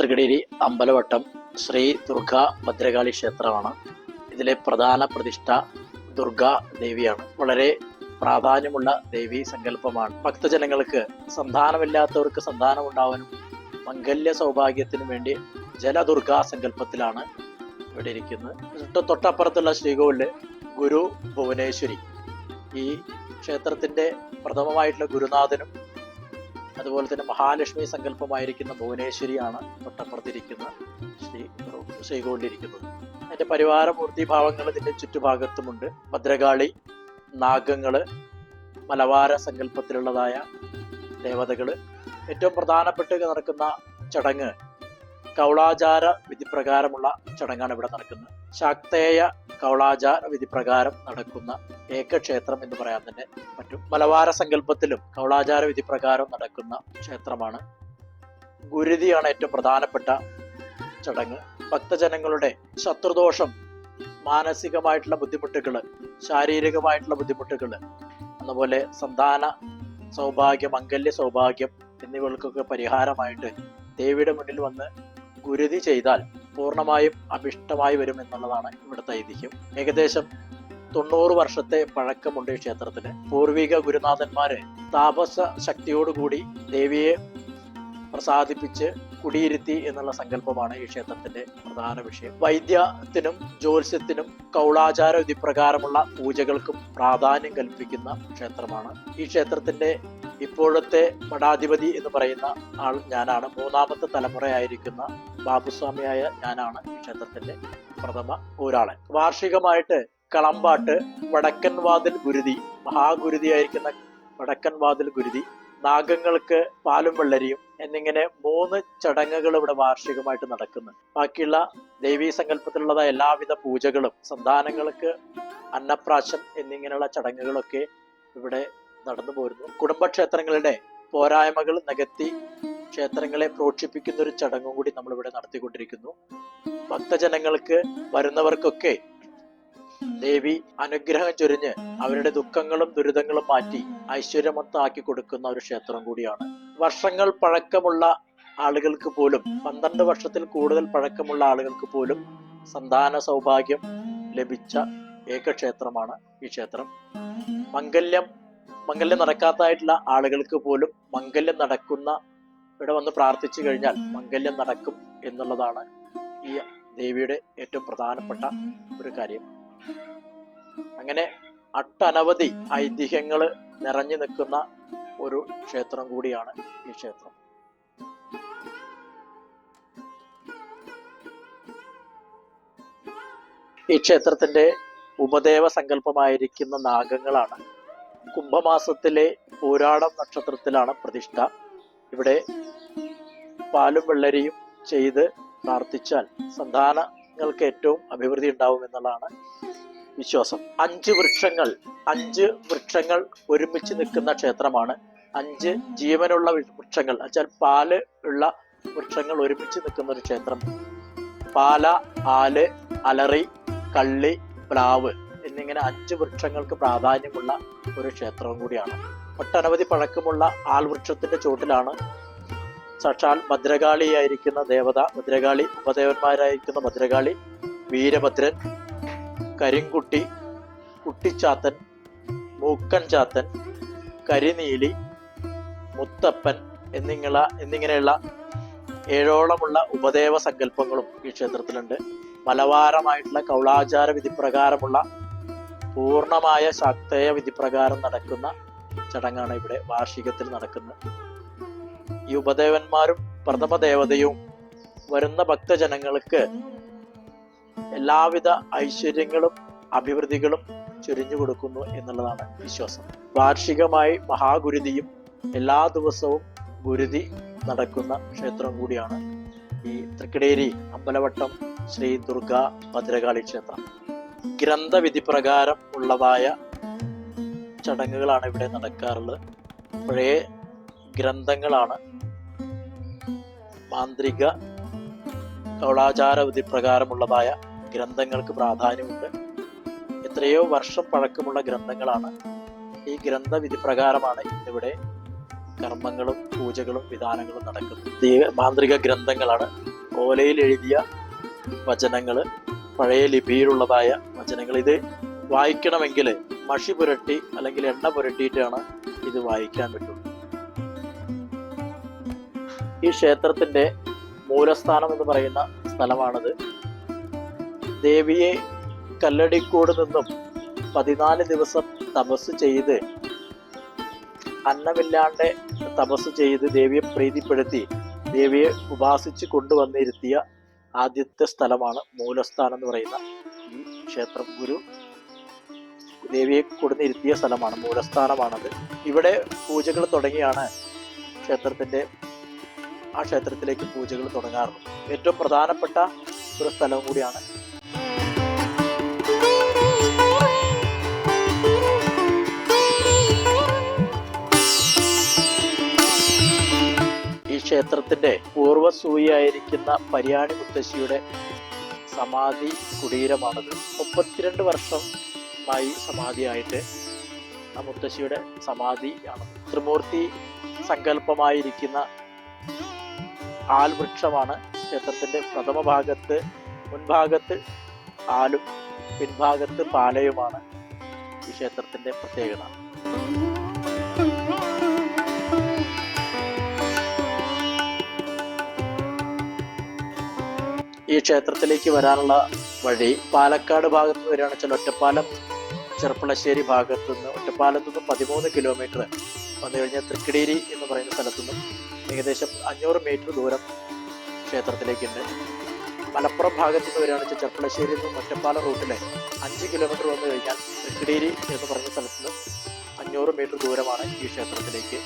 തൃക്കടേരി അമ്പലവട്ടം ശ്രീ ദുർഗ ഭദ്രകാളി ക്ഷേത്രമാണ്. ഇതിലെ പ്രധാന പ്രതിഷ്ഠ ദുർഗാ ദേവിയാണ്. വളരെ പ്രാധാന്യമുള്ള ദേവി സങ്കല്പമാണ്. ഭക്തജനങ്ങൾക്ക് സന്താനമില്ലാത്തവർക്ക് സന്താനം ഉണ്ടാവാനും മംഗല്യ സൗഭാഗ്യത്തിനും വേണ്ടി ജലദുർഗാ സങ്കല്പത്തിലാണ് ഇവിടെ ഇരിക്കുന്നത്. തൊട്ട് തൊട്ടപ്പുറത്തുള്ള ശ്രീകോവിൽ ഗുരു ഭുവനേശ്വരി. ഈ ക്ഷേത്രത്തിന്റെ പ്രഥമമായിട്ടുള്ള ഗുരുനാഥനും അതുപോലെ തന്നെ മഹാലക്ഷ്മി സങ്കല്പമായിരിക്കുന്ന ഭുവനേശ്വരിയാണ് തൊട്ടപ്പുറത്തിരിക്കുന്ന ശ്രീ ശ്രീകോവിലിരിക്കുന്നത്. അതിന്റെ പരിവാരമൂർത്തി ഭാവങ്ങൾ ഇതിന്റെ ചുറ്റുഭാഗത്തുമുണ്ട്. ഭദ്രകാളി നാഗങ്ങൾ മലവാര സങ്കല്പത്തിലുള്ളതായ ദേവതകൾ. ഏറ്റവും പ്രധാനപ്പെട്ട് നടക്കുന്ന ചടങ്ങ് കൗളാചാര വിധിപ്രകാരമുള്ള ചടങ്ങാണ് ഇവിടെ നടക്കുന്നത്. ശാക്തേയ കൗളാചാര വിധിപ്രകാരം നടക്കുന്ന ഏകക്ഷേത്രം എന്ന് പറയാൻ തന്നെ പറ്റും. മലവാര സങ്കല്പത്തിലും കൗളാചാര വിധിപ്രകാരം നടക്കുന്ന ക്ഷേത്രമാണ്. ഗുരുതിയാണ് ഏറ്റവും പ്രധാനപ്പെട്ട ചടങ്ങ്. ഭക്തജനങ്ങളുടെ ശത്രുദോഷം മാനസികമായിട്ടുള്ള ബുദ്ധിമുട്ടുകൾ ശാരീരികമായിട്ടുള്ള ബുദ്ധിമുട്ടുകൾ അതുപോലെ സന്താന സൗഭാഗ്യം അങ്കല്യ സൗഭാഗ്യം എന്നിവകൾക്കൊക്കെ പരിഹാരമായിട്ട് ദേവിയുടെ മുന്നിൽ വന്ന് ഗുരുതി ചെയ്താൽ പൂർണമായും അഭിഷ്ടമായി വരും എന്നുള്ളതാണ് ഇവിടുത്തെ ഐതിഹ്യം. ഏകദേശം തൊണ്ണൂറ് വർഷത്തെ പഴക്കമുണ്ട് ഈ ക്ഷേത്രത്തിന്. പൂർവിക ഗുരുനാഥന്മാര് താപസ ശക്തിയോടുകൂടി ദേവിയെ പ്രസാദിപ്പിച്ച് കുടിയിരുത്തി എന്നുള്ള സങ്കല്പമാണ് ഈ ക്ഷേത്രത്തിന്റെ പ്രധാന വിഷയം. വൈദ്യത്തിനും ജ്യോത്സ്യത്തിനും കൗളാചാര വിധിപ്രകാരമുള്ള പൂജകൾക്കും പ്രാധാന്യം കൽപ്പിക്കുന്ന ക്ഷേത്രമാണ്. ഈ ക്ഷേത്രത്തിന്റെ ഇപ്പോഴത്തെ മഠാധിപതി എന്ന് പറയുന്ന ആൾ ഞാനാണ്. മൂന്നാമത്തെ തലമുറയായിരിക്കുന്ന ബാബുസ്വാമിയായ ഞാനാണ് ഈ പ്രഥമ ഊരാളൻ വാർഷികമായിട്ട് കളമ്പാട്ട് വടക്കൻ വാതിൽ ഗുരുതി മഹാഗുരുതിയായിരിക്കുന്ന വടക്കൻ വാതിൽ ഗുരുതി നാഗങ്ങൾക്ക് പാലും വെള്ളരിയും എന്നിങ്ങനെ മൂന്ന് ചടങ്ങുകൾ ഇവിടെ വാർഷികമായിട്ട് നടക്കുന്നു. ബാക്കിയുള്ള ദേവീ സങ്കല്പത്തിലുള്ളതായ എല്ലാവിധ പൂജകളും സന്താനങ്ങൾക്ക് അന്നപ്രാശം എന്നിങ്ങനെയുള്ള ചടങ്ങുകളൊക്കെ ഇവിടെ നടന്നു പോരുന്നു. കുടുംബക്ഷേത്രങ്ങളുടെ പോരായ്മകൾ നികത്തി ക്ഷേത്രങ്ങളെ പ്രോക്ഷിപ്പിക്കുന്ന ഒരു ചടങ്ങും കൂടി നമ്മൾ ഇവിടെ നടത്തിക്കൊണ്ടിരിക്കുന്നു. ഭക്തജനങ്ങൾക്ക് വരുന്നവർക്കൊക്കെ ദേവി അനുഗ്രഹം ചൊരിഞ്ഞ് അവരുടെ ദുഃഖങ്ങളും ദുരിതങ്ങളും മാറ്റി ഐശ്വര്യമത്താക്കി കൊടുക്കുന്ന ഒരു ക്ഷേത്രം കൂടിയാണ്. വർഷങ്ങൾ പഴക്കമുള്ള ആളുകൾക്ക് പോലും പന്ത്രണ്ട് വർഷത്തിൽ കൂടുതൽ പഴക്കമുള്ള ആളുകൾക്ക് പോലും സന്താന സൗഭാഗ്യം ലഭിച്ച ഏക ക്ഷേത്രമാണ് ഈ ക്ഷേത്രം. മംഗല്യം മംഗല്യം നടക്കാത്തതായിട്ടുള്ള ആളുകൾക്ക് പോലും മംഗല്യം നടക്കുന്ന ഇവിടെ വന്ന് പ്രാർത്ഥിച്ചു കഴിഞ്ഞാൽ മംഗല്യം നടക്കും എന്നുള്ളതാണ് ഈ ദേവിയുടെ ഏറ്റവും പ്രധാനപ്പെട്ട ഒരു കാര്യം. അങ്ങനെ അട്ടനവധി ഐതിഹ്യങ്ങൾ നിറഞ്ഞു നിൽക്കുന്ന ഒരു ക്ഷേത്രം കൂടിയാണ് ഈ ക്ഷേത്രം. ഈ ക്ഷേത്രത്തിന്റെ ഉപദേവ സങ്കല്പമായിരിക്കുന്ന നാഗങ്ങളാണ് കുംഭമാസത്തിലെ പൂരാടം നക്ഷത്രത്തിലാണ് പ്രതിഷ്ഠ. ഇവിടെ പാലും വെള്ളരിയും ചെയ്ത് പ്രാർത്ഥിച്ചാൽ സന്താനങ്ങൾക്ക് ഏറ്റവും അഭിവൃദ്ധി ഉണ്ടാവും എന്നുള്ളതാണ് വിശ്വാസം. അഞ്ച് വൃക്ഷങ്ങൾ അഞ്ച് വൃക്ഷങ്ങൾ ഒരുമിച്ച് നിൽക്കുന്ന ക്ഷേത്രമാണ്. അഞ്ച് ജീവനുള്ള വൃക്ഷങ്ങൾ എന്നുവെച്ചാൽ പാൽ ഉള്ള വൃക്ഷങ്ങൾ ഒരുമിച്ച് നിൽക്കുന്ന ഒരു ക്ഷേത്രം. പാല ആൽ അലറി കള്ളി പ്ലാവ് എന്നിങ്ങനെ അഞ്ച് വൃക്ഷങ്ങൾക്ക് പ്രാധാന്യമുള്ള ഒരു ക്ഷേത്രവും കൂടിയാണ്. ഒട്ടനവധി പഴക്കമുള്ള ആൽവൃക്ഷത്തിന്റെ ചുവട്ടിലാണ്. സാക്ഷാൽ ഭദ്രകാളിയായിരിക്കുന്ന ദേവത ഭദ്രകാളി ഉപദേവന്മാരായിരിക്കുന്ന ഭദ്രകാളി വീരഭദ്രൻ കരിങ്കുട്ടി കുട്ടിച്ചാത്തൻ മൂക്കൻ ചാത്തൻ കരിനീലി മുത്തപ്പൻ എന്നിങ്ങ എന്നിങ്ങനെയുള്ള ഏഴോളമുള്ള ഉപദേവ സങ്കല്പങ്ങളും ഈ ക്ഷേത്രത്തിലുണ്ട്. മലവാരമായിട്ടുള്ള കൗളാചാര വിധിപ്രകാരമുള്ള പൂർണമായ ശാക്തേയ വിധിപ്രകാരം നടക്കുന്ന ചടങ്ങാണ് ഇവിടെ വാർഷികത്തിൽ നടക്കുന്നത്. ഈ ഉപദേവന്മാരും പ്രഥമ ദേവതയും വരുന്ന ഭക്തജനങ്ങൾക്ക് എല്ലാവിധ ഐശ്വര്യങ്ങളും അഭിവൃദ്ധികളും ചൊരിഞ്ഞു കൊടുക്കുന്നു എന്നുള്ളതാണ് വിശ്വാസം. വാർഷികമായി മഹാഗുരുതിയും എല്ലാ ദിവസവും ഗുരുതി നടക്കുന്ന ക്ഷേത്രം കൂടിയാണ് ഈ തൃക്കടേരി അമ്പലവട്ടം ശ്രീ ദുർഗ ഭദ്രകാളി ക്ഷേത്രം. ഗ്രന്ഥവിധി പ്രകാരം ഉള്ളതായ ചടങ്ങുകളാണ് ഇവിടെ നടക്കാറുള്ളത്. പഴയ ഗ്രന്ഥങ്ങളാണ്. മാന്ത്രിക കൗളാചാര വിധി പ്രകാരമുള്ളതായ ഗ്രന്ഥങ്ങൾക്ക് പ്രാധാന്യമുണ്ട്. എത്രയോ വർഷം പഴക്കമുള്ള ഗ്രന്ഥങ്ങളാണ്. ഈ ഗ്രന്ഥവിധി പ്രകാരമാണ് ഇന്നിവിടെ കർമ്മങ്ങളും പൂജകളും വിധാനങ്ങളും നടക്കുന്നത്. മാന്ത്രിക ഗ്രന്ഥങ്ങളാണ് ഓലയിൽ എഴുതിയ വചനങ്ങൾ പഴയ ലിപിയിലുള്ളതായ വചനങ്ങൾ ഇത് വായിക്കണമെങ്കിൽ മഷി പുരട്ടി അല്ലെങ്കിൽ എണ്ണ പുരട്ടിയിട്ടാണ് ഇത് വായിക്കാൻ പറ്റുള്ളൂ ഈ ക്ഷേത്രത്തിന്റെ മൂലസ്ഥാനം എന്ന് പറയുന്ന സ്ഥലമാണത്. ദേവിയെ കല്ലടിക്കോട് നിന്നും പതിനാല് ദിവസം തപസ് ചെയ്ത് അന്നമില്ലാണ്ട് തപസ് ചെയ്ത് ദേവിയെ പ്രീതിപ്പെടുത്തി ദേവിയെ ഉപാസിച്ച് കൊണ്ടുവന്നിരുത്തിയ ആദ്യത്തെ സ്ഥലമാണ് മൂലസ്ഥാനം എന്ന് പറയുന്ന ഈ ക്ഷേത്രം. ഗുരു ദേവിയെ കൊടുന്നിരുത്തിയ സ്ഥലമാണ് മൂലസ്ഥാനമാണത്. ഇവിടെ പൂജകൾ തുടങ്ങിയാണ് ക്ഷേത്രത്തിന്റെ ആ ക്ഷേത്രത്തിലേക്ക് പൂജകൾ തുടങ്ങാറുള്ളത്. ഏറ്റവും പ്രധാനപ്പെട്ട ഒരു സ്ഥലം കൂടിയാണ്. ഈ ക്ഷേത്രത്തിന്റെ പൂർവസൂയായിരിക്കുന്ന പരിയാണി മുത്തശ്ശിയുടെ സമാധി കുടീരമാണത്. മുപ്പത്തിരണ്ട് വർഷമായി സമാധിയായിട്ട് ആ മുത്തശ്ശിയുടെ സമാധിയാണ് ത്രിമൂർത്തി സങ്കല്പമായിരിക്കുന്ന ആൽവൃക്ഷമാണ് ക്ഷേത്രത്തിന്റെ പ്രഥമ ഭാഗത്ത് മുൻഭാഗത്ത് ആലും പിൻഭാഗത്ത് പാലയുമാണ് ഈ ക്ഷേത്രത്തിന്റെ പ്രത്യേകത. ഈ ക്ഷേത്രത്തിലേക്ക് വരാനുള്ള വഴി പാലക്കാട് ഭാഗത്ത് വരികയാണെന്ന് വെച്ചാൽ ഒറ്റപ്പാലം ചെർപ്പളശ്ശേരി ഭാഗത്തു നിന്ന് ഒറ്റപ്പാലത്തു നിന്ന് പതിമൂന്ന് കിലോമീറ്റർ വന്നു കഴിഞ്ഞാൽ തൃക്കിടീരി എന്ന് പറയുന്ന സ്ഥലത്തു നിന്നും ഏകദേശം അഞ്ഞൂറ് മീറ്റർ ദൂരം ക്ഷേത്രത്തിലേക്കുണ്ട്. മലപ്പുറം ഭാഗത്തു നിന്ന് വരികയാണെന്ന് വെച്ചാൽ ചെർപ്പളശ്ശേരി നിന്നും ഒറ്റപ്പാലം റൂട്ടിലെ അഞ്ച് കിലോമീറ്റർ വന്നു കഴിഞ്ഞാൽ തൃക്കിടീരി എന്ന് പറയുന്ന സ്ഥലത്തു നിന്ന് അഞ്ഞൂറ് മീറ്റർ ദൂരമാണ് ഈ ക്ഷേത്രത്തിലേക്ക്